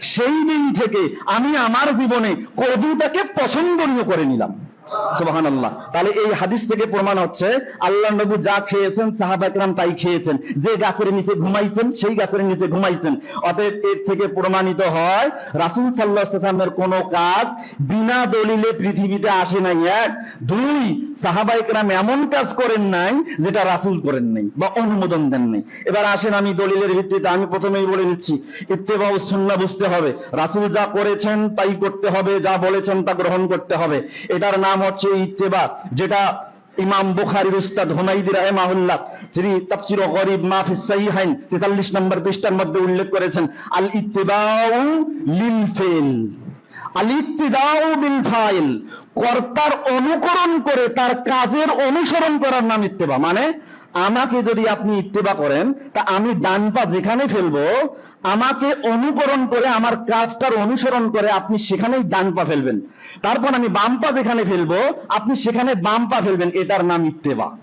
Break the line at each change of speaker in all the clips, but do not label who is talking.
সেই দিন থেকে আমি আমার জীবনে কদুটাকে পছন্দনীয় করে নিলাম। তাহলে এই হাদিস থেকে প্রমাণ হচ্ছে আল্লাহ নবী যা খেয়েছেন, সাহাবা একরাম তাই খেয়েছেন। যে গাছের নিচে ঘুমাইছেন, সেই গাছের নিচে ঘুমাইছেন। অতএব এর থেকে প্রমাণিত হয়, রাসূল ওয়াসাল্লামের কাজ বিনা দলিলে পৃথিবীতে আসে নাই। এক, দুই এমন কাজ করেন নাই, যেটা রাসূল করেন নাই বা অনুমোদন দেন নাই। এবার আসেন আমি দলিলের ভিত্তিতে, আমি প্রথমেই বলে নিচ্ছি, ইত্তেবা ও সুন্নাহ বুঝতে হবে। রাসূল যা করেছেন, তাই করতে হবে, যা বলেছেন, তা গ্রহণ করতে হবে। এটার নাম হচ্ছে ইত্তেবা, যেটা ইমাম বুখারীর উস্তাদ হুমাইদি রাহিমাহুল্লাহ, যিনি তাফসীর গরিব মাহফিজ সাহিহাইন 43 নম্বর পৃষ্ঠার মধ্যে উল্লেখ করেছেন, আল ইত্তিবাউ লিল ফিল আল ইত্তিদাউ বিল ফাইল, কর্তার অনুকরণ করে তার কাজের অনুসরণ করার নাম ইত্তেবা মানে আমাকে যদি আপনি ইত্তেবা করেন, তা আমি ডান পা যেখানে ফেলব, আমাকে অনুকরণ করে, আমার কাজটার অনুসরণ করে আপনি সেখানেই ডান পা ফেলবেন। তারপর আমি বাম পা যেখানে ফেলব, আপনি সেখানে বাম পা ফেলবেন, এটার নাম ইত্তেবা।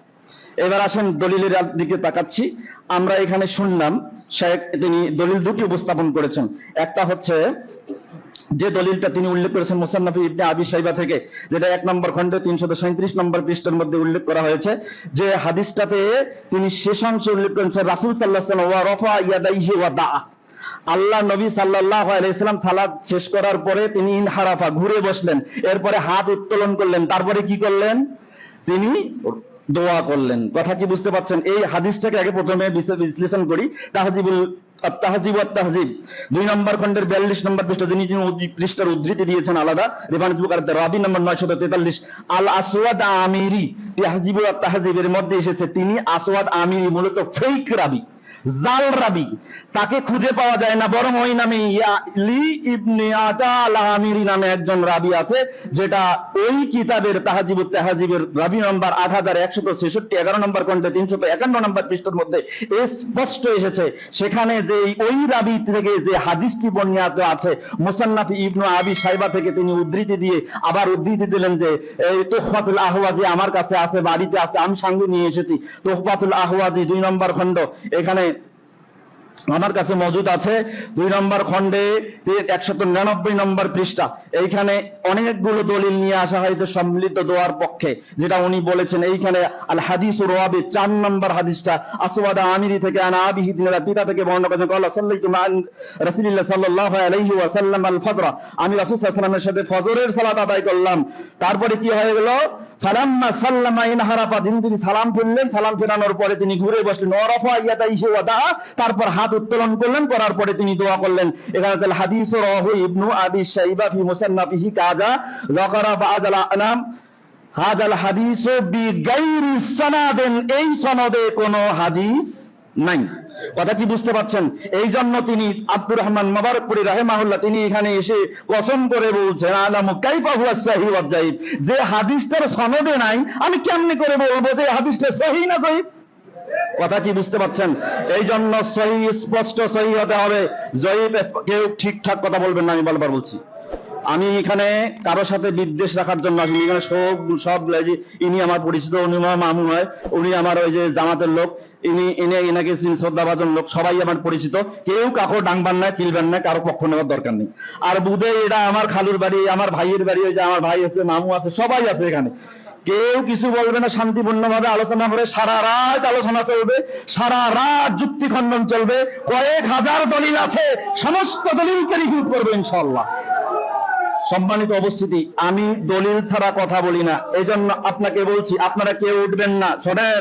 এবার আসেন দলিলের দিকে তাকাচ্ছি। আমরা এখানে শুনলাম, শেখ তিনি দলিল দুটি উপস্থাপন করেছেন। একটা হচ্ছে যে দলিলটা তিনি উল্লেখ করেছেন মুসান্নাফি ইবনে আবি সাইবা থেকে, যেটা এক নম্বর খণ্ডে তিনশত সাঁত্রিশ নম্বর পৃষ্ঠার মধ্যে উল্লেখ করা হয়েছে, যে হাদিসটাতে তিনি শেষাংশে উল্লেখ করেছেন, রাসূল আলাইহি ওয়া রাফা ইয়াদাইহি ওয়া দা আল্লাহ নবী সাল্লাল্লাহু আলাইহি সাল্লাম সালাত শেষ করার পরে তিনি ইনহারাফা, ঘুরে বসলেন, এরপরে হাত উত্তোলন করলেন, তারপরে কি করলেন? তিনি দোয়া করলেন। কথা কি বুঝতে পারছেন? এই হাদিসটাকে আগে প্রথমে বিশ্লেষণ করি, তাহজিবুল তাহজিব তাহজিব। দুই নম্বর খন্ডের বিয়াল্লিশ নম্বর পৃষ্ঠা যিনি পৃষ্ঠার উদ্ধৃতি দিয়েছেন আলাদা বুক রাবি নম্বর নয়শত তেতাল্লিশ। আল আসওয়াদ আমিরি, তাহজিব তাহজিবের মধ্যে এসেছে। তিনি আসওয়াদ আমিরি, মূলত ফেক রাবি। জাল রাবি, তাকে খুঁজে পাওয়া যায় না। বরং ওই নামে নামে একজন রাবি আছে, যেটা ওই কিতাবের তাহাজিবুত তাহাজিবের রাবি নম্বর আট হাজার একশত ছেষট্টি, এগারো নম্বর খন্ডে তিনশত একান্ন নম্বর পৃষ্ঠার মধ্যে স্পষ্ট এসেছে। সেখানে যে ওই রাবি থেকে যে হাদিসটি বর্ণিত আছে, মুসান্নাফি ইবনু আবি সাইবা থেকে তিনি উদ্ধৃতি দিয়ে আবার উদ্ধৃতি দিলেন যে, এই তোহফাতুল আহওয়াজি আমার কাছে আছে, বাড়িতে আছে, আমি সঙ্গে নিয়ে এসেছি। তোহফাতুল আহওয়াজি দুই নম্বর খণ্ড এখানে আমার কাছে মজুদ আছে। দুই নম্বর খণ্ডে একশত নিরানব্বই নম্বর পৃষ্ঠা। এইখানে অনেকগুলো দলিল নিয়ে আসা হয়েছে সম্মিলিত দোয়ার পক্ষে, যেটা উনি বলেছেন। এইখানে আল হাদিস রোয়াবে, চার নম্বর হাদিসটা। আসওয়াদা আমিরি থেকে, আনা আবিহি তিনারা পিতা থেকে বর্ণনা করেছেন কল্লা সাল্লাইতু মান রাসূলুল্লাহ সাল্লাল্লাহু আলাইহি ওয়া আল ফজরা আমি রাসূল সাল্লাল্লাহু সাথে ফজরের সালাত আদায় করলাম। তারপরে কি হয়ে গেল? তারপর হাত উত্তোলন করলেন, করার পরে তিনি দোয়া করলেন। এখানে ফি কাজা হাজাল হাদিস এই সনদে কোনো হাদিস নাই। কথা কি বুঝতে পারছেন? এই জন্য তিনি আব্দুর রহমান মোবারকপুরি রাহেমাহুল্লাহ তিনি এখানে এসে কসম করে বলছেন, আলামু কাইফা হুয়া সাহি ওয়া জাইব। যে হাদিসটার সনদে নাই, আমি কেমনে করে বলব যে হাদিসটা সহি না সহি কথা কি বুঝতে পারছেন? এই জন্য সহি স্পষ্ট সহি হতে হবে। জয়ীব কেউ ঠিকঠাক কথা বলবেন না, আমি বারবার বলছি। আমি এখানে কারোর সাথে বিদ্বেষ রাখার জন্য আসিনি। এখানে সব সব ইনি আমার পরিচিত, উনি আমার মামু হয়, উনি আমার ওই যে জামাতের লোক, ইনি ইনি এনাকে চিন, শ্রদ্ধাভাজন লোক, সবাই আমার পরিচিত। কেউ কাকো ডাংবান না কিলবেন না কারও পক্ষ নেওয়ার দরকার নেই। আর বুধে এটা আমার খালুর বাড়ি, আমার ভাইয়ের বাড়ি, ওই যে আমার ভাই আছে, মামু আছে, সবাই আছে এখানে। কেউ কিছু বলবে না শান্তিপূর্ণ ভাবে আলোচনা করে সারা রাত আলোচনা চলবে, সারা রাত যুক্তি খণ্ডন চলবে। কয়েক হাজার দলিল আছে, সমস্ত দলিলকে রিভিউ করবে ইনশাল্লাহ সম্মানিত অবস্থিতি আমি দলিল ছাড়া কথা বলি না। এই জন্য আপনাকে বলছি, আপনারা কেউ উঠবেন না, শোনেন।